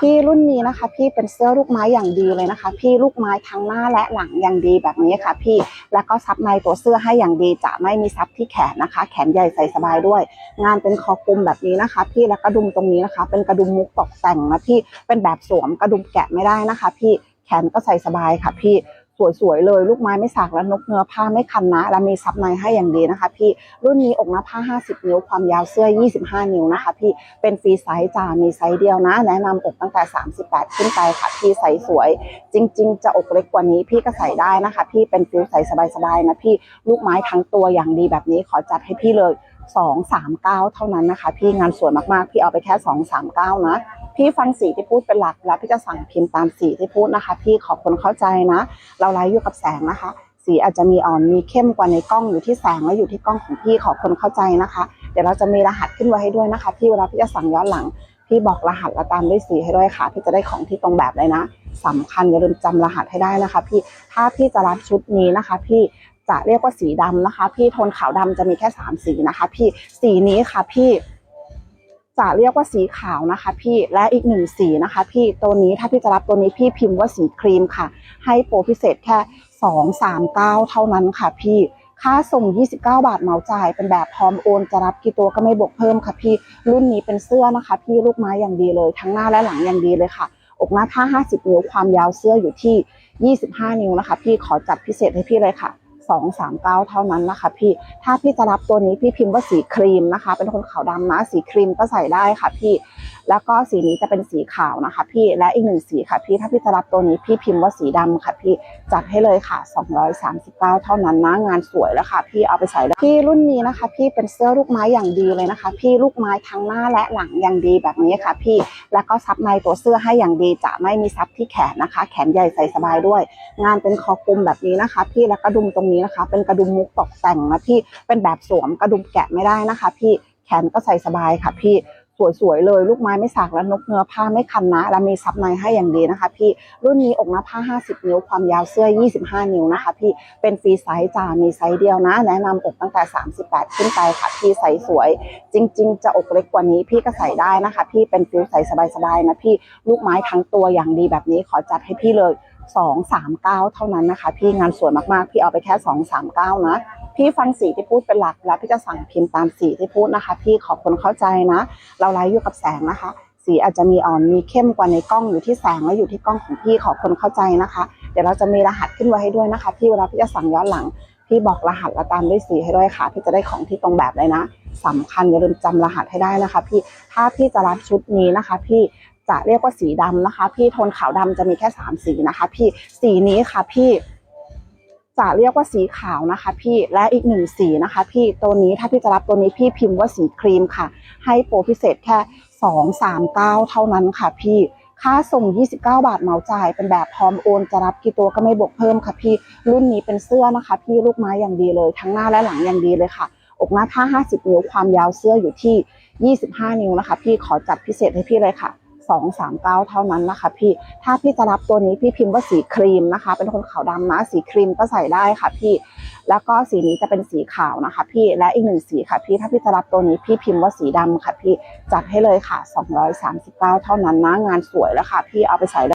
พี่รุ่นนี้นะคะ พี่เป็นเสื้อลูกไม้อย่างดีเลยนะคะ พี่ลูกไม้ทั้งหน้าและหลังอย่างดีแบบนี้ค่ะ พี่แล้วก็ซับในตัวเสื้อให้อย่างดีจะไม่มีซับที่แขนนะคะ แขนใหญ่ใส่สบายด้วย งานเป็นคอกลมแบบนี้นะคะ พี่แล้วกระดุมตรงนี้นะคะ เป็นกระดุมมุกตกแต่งนะพี่เป็นแบบสวมกระดุมแกะไม่ได้นะคะ พี่แขนก็ใส่สบายค่ะ พี่ สวยๆเลย ลูกไม้ไม่สากและนกเนื้อผ้าไม่คันนะ และมีซับในให้อย่างดีนะคะ พี่รุ่นนี้อกหน้าผ้า 50 นิ้วความยาวเสื้อ 25 นิ้วนะคะ พี่เป็นฟรีไซส์จ้ามีไซส์เดียวนะ แนะนำอกตั้งแต่ 38 ขึ้นไปค่ะ พี่ใส่สวย จริง ๆ จะอกเล็กกว่านี้พี่ก็ใส่ได้นะคะ พี่เป็นฟิลใส่สบายๆนะพี่ลูกไม้ทั้งตัวอย่างดีแบบนี้ขอจัดให้พี่เลย2 3 9 เท่านั้นนะคะ พี่งานสวยมากๆ พี่เอาไปแค่ 2 3 9 นะ พี่ฟังสีที่พูดเป็นหลัก แล้วพี่จะสั่งพิมพ์ตามสีที่พูดนะคะ พี่ขอบคนเข้าใจนะ เราไลฟ์อยู่กับแสงนะคะ สีอาจจะมีอ่อนมีเข้มกว่าในกล้องอยู่ที่แสงและอยู่ที่กล้องของพี่ขอบคนเข้าใจนะคะ เดี๋ยวเราจะมีรหัสขึ้นไว้ให้ด้วยนะคะ พี่เวลาพี่จะสั่งย้อนหลัง พี่บอกรหัสและตามด้วยสีให้ด้วยค่ะ พี่จะได้ของที่ตรงแบบเลยนะสำคัญอย่าลืมจำรหัสให้ได้นะคะ พี่ถ้าพี่จะรับชุดนี้นะคะ พี่จะเรียกว่าสีดำนะคะ พี่โทนขาวดำจะมีแค่สามสีนะคะ พี่สีนี้ค่ะพี่ จะเรียกว่าสีขาวนะคะ พี่และอีกหนึ่งสีนะคะ พี่ตัวนี้ถ้าพี่จะรับตัวนี้พี่พิมพ์ว่าสีครีมค่ะ ให้โปรพิเศษแค่2 3 9เท่านั้นค่ะ พี่ค่าส่ง 29 บาทเหมาจ่าย เป็นแบบพร้อมโอน จะรับกี่ตัวก็ไม่บวกเพิ่มค่ะพี่ รุ่นนี้เป็นเสื้อนะคะ พี่ลูกไม้อย่างดีเลย ทั้งหน้าและหลังอย่างดีเลยค่ะ อกหน้าผ้า50 นิ้ว ความยาวเสื้ออยู่ที่ 25 นิ้วนะคะ พี่ขอจัดพิเศษให้พี่เลยค่ะ 2 3 9 เท่านั้นนะคะ พี่ ถ้าพี่จะรับตัวนี้พี่พิมพ์ว่าสีครีมนะคะ เป็นคนขาวดำนะสีครีมก็ใส่ได้ค่ะพี่ แล้วก็สีนี้จะเป็นสีขาวนะคะ พี่และอีกหนึ่งสีค่ะพี่ถ้าพี่จะรับตัวนี้พี่พิมพ์ว่าสีดำค่ะ พี่จัดให้เลยค่ะ 239 เท่านั้นนะงานสวยแล้วค่ะ พี่เอาไปใส่ได้พี่รุ่นนี้นะคะ พี่เป็นเสื้อลูกไม้อย่างดีเลยนะคะ พี่ลูกไม้ทั้งหน้าและหลังอย่างดีแบบนี้ค่ะ พี่แล้วก็ซับในตัวเสื้อให้อย่างดีจะไม่มีซับที่แขนนะคะ แขนใหญ่ใส่สบายด้วย งานเป็นคอกลมแบบนี้นะคะ พี่และกระดุมตรงนี้นะคะ เป็นกระดุมมุกตกแต่งนะพี่เป็นแบบสวมกระดุมแกะไม่ได้นะคะ พี่แขนก็ใส่สบายค่ะพี่ สวยๆเลย ลูกไม้ไม่สากและนกเนื้อผ้าไม่คันนะ และมีซับในให้อย่างดีนะคะ พี่รุ่นนี้อกหน้าผ้า 50 นิ้วความยาวเสื้อ 25 นิ้วนะคะ พี่เป็นฟรีไซส์จ้ามีไซส์เดียวนะ แนะนำอกตั้งแต่ 38 ขึ้นไปค่ะพี่ใส่สวย จริง ๆ จะอกเล็กกว่านี้พี่ก็ใส่ได้นะคะ พี่เป็นฟิลใส่สบายๆนะพี่ลูกไม้ทั้งตัวอย่างดีแบบนี้ขอจัดให้พี่เลย2 3 9 เท่านั้นนะคะ พี่งานสวยมากๆ พี่เอาไปแค่ 2 3 9 นะ พี่ฟังสีที่พูดเป็นหลัก แล้วพี่จะสั่งพิมพ์ตามสีที่พูดนะคะ พี่ขอบคนเข้าใจนะ เราไลฟ์อยู่กับแสงนะคะ สีอาจจะมีอ่อนมีเข้มกว่าในกล้องอยู่ที่แสงและอยู่ที่กล้องของพี่ขอบคนเข้าใจนะคะ เดี๋ยวเราจะมีรหัสขึ้นไว้ให้ด้วยนะคะ พี่เวลาพี่จะสั่งย้อนหลัง พี่บอกรหัสและตามด้วยสีให้ด้วยค่ะ พี่จะได้ของที่ตรงแบบเลยนะสำคัญอย่าลืมจำรหัสให้ได้นะคะ พี่ถ้าพี่จะรับชุดนี้นะคะ พี่จะเรียกว่าสีดำนะคะ พี่โทนขาวดำจะมีแค่สามสีนะคะ พี่สีนี้ค่ะพี่ จะเรียกว่าสีขาวนะคะ พี่และอีกหนึ่งสีนะคะ พี่ตัวนี้ถ้าพี่จะรับตัวนี้พี่พิมพ์ว่าสีครีมค่ะ ให้โปรพิเศษแค่2 3 9 เท่านั้นค่ะ พี่ค่าส่ง 29 บาทเหมาจ่าย เป็นแบบพร้อมโอน จะรับกี่ตัวก็ไม่บวกเพิ่มค่ะพี่ รุ่นนี้เป็นเสื้อนะคะ พี่ลูกไม้อย่างดีเลย ทั้งหน้าและหลังอย่างดีเลยค่ะ อกหน้าผ้า50 นิ้ว ความยาวเสื้ออยู่ที่ 25 นิ้วนะคะ พี่ขอจัดพิเศษให้พี่เลยค่ะ 2 3 9 เท่านั้นนะคะ พี่ ถ้าพี่จะรับตัวนี้พี่พิมพ์ว่าสีครีมนะคะ เป็นคนขาวดำนะสีครีมก็ใส่ได้ค่ะพี่ แล้วก็สีนี้จะเป็นสีขาวนะคะ พี่ และอีกหนึ่งสีค่ะพี่ ถ้าพี่จะรับตัวนี้พี่พิมพ์ว่าสีดำค่ะพี่ จัดให้เลยค่ะ 239 เท่านั้นนะ งานสวยแล้วค่ะ พี่เอาไปใส่ได้